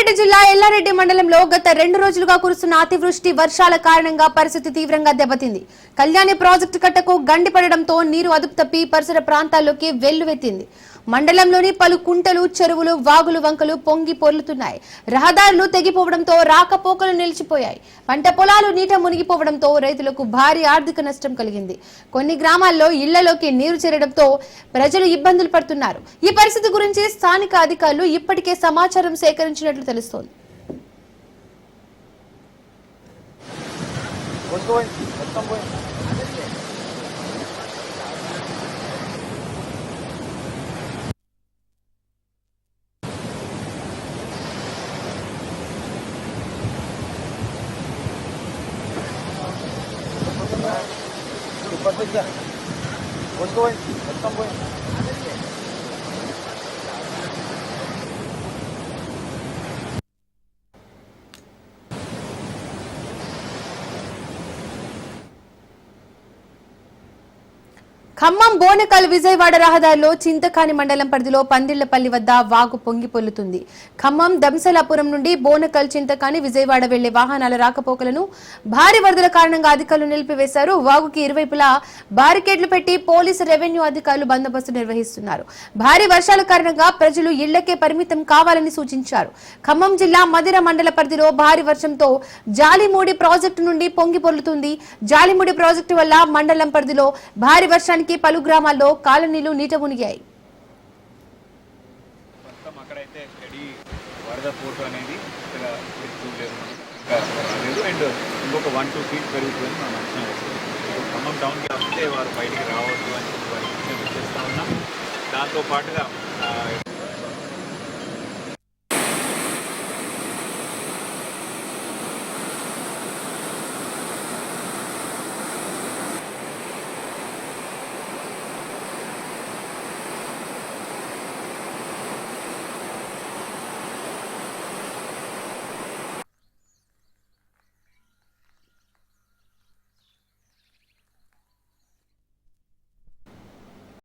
రంగారెడ్డి జిల్లా ఎల్లారెడ్డి మండలంలో గత రెండు రోజులుగా కురుస్తున్న అతివృష్టి వర్షాల కారణంగా పరిస్థితి తీవ్రంగా దెబ్బతింది. కళ్యాణి ప్రాజెక్టు కట్టకు గండి పడడంతో నీరు అదుపు తప్పి పరిసర ప్రాంతాల్లోకి వెల్లువెత్తింది. మండలంలోని పలు కుంటలు చెరువులు వాగులు వంకలు పొంగి పొర్లుతున్నాయి. రహదారులు తెగిపోవడంతో రాకపోకలు నిలిచిపోయాయి. పంట పొలాలు నీట మునిగిపోవడంతో రైతులకు భారీ ఆర్థిక నష్టం కలిగింది. కొన్ని గ్రామాల్లో ఇళ్ళలోకి నీరు చేరడంతో ప్రజలు ఇబ్బందులు పడుతున్నారు. ఈ పరిస్థితి గురించి స్థానిక అధికారులు ఇప్పటికే సమాచారం సేకరించినట్లు తెలుస్తోంది కొట్టుకుపోయి మొత్తం పోయి కొట్టుకుపోయి ఖమ్మం బోనకల్ విజయవాడ రహదారిలో చింతకాని మండలం పరిధిలో పందిళ్ళపల్లి వద్ద వాగు పొంగి పొల్లుతుంది. ఖమ్మం దంసలాపురం నుండి బోనకల్ చింతకాని విజయవాడ వెళ్ళే వాహనాల రాకపోకలను భారీ వరదల కారణంగా అధికారులు నిలిపివేశారు. వాగుకి ఇరువైపులా బారికేడ్లు పెట్టి పోలీసు రెవెన్యూ అధికారులు బందోబస్తు నిర్వహిస్తున్నారు. భారీ వర్షాల కారణంగా ప్రజలు ఇళ్ళకే పరిమితం కావాలని సూచించారు. ఖమ్మం జిల్లా మదిర మండల పరిధిలో భారీ వర్షంతో జాలిమూడి ప్రాజెక్టు నుండి పొంగి పొల్లుతుంది. జాలిమూడి ప్రాజెక్టు వల్ల మండలం పరిధిలో భారీ వర్షానికి పలు గ్రామాల్లో కాలనీలు నీట మునిగాయి. మొత్తం అక్కడైతే స్టడీ వరద ఫోటో అనేది అండ్ ఇంకొక వన్ టూ ఫీట్ పెరుగుతుందని మనం అంచనా ఖమ్మం టౌన్కి వస్తే వారు బయటికి రావద్దు అని వారికి ఉన్నాం. దాంతో పాటుగా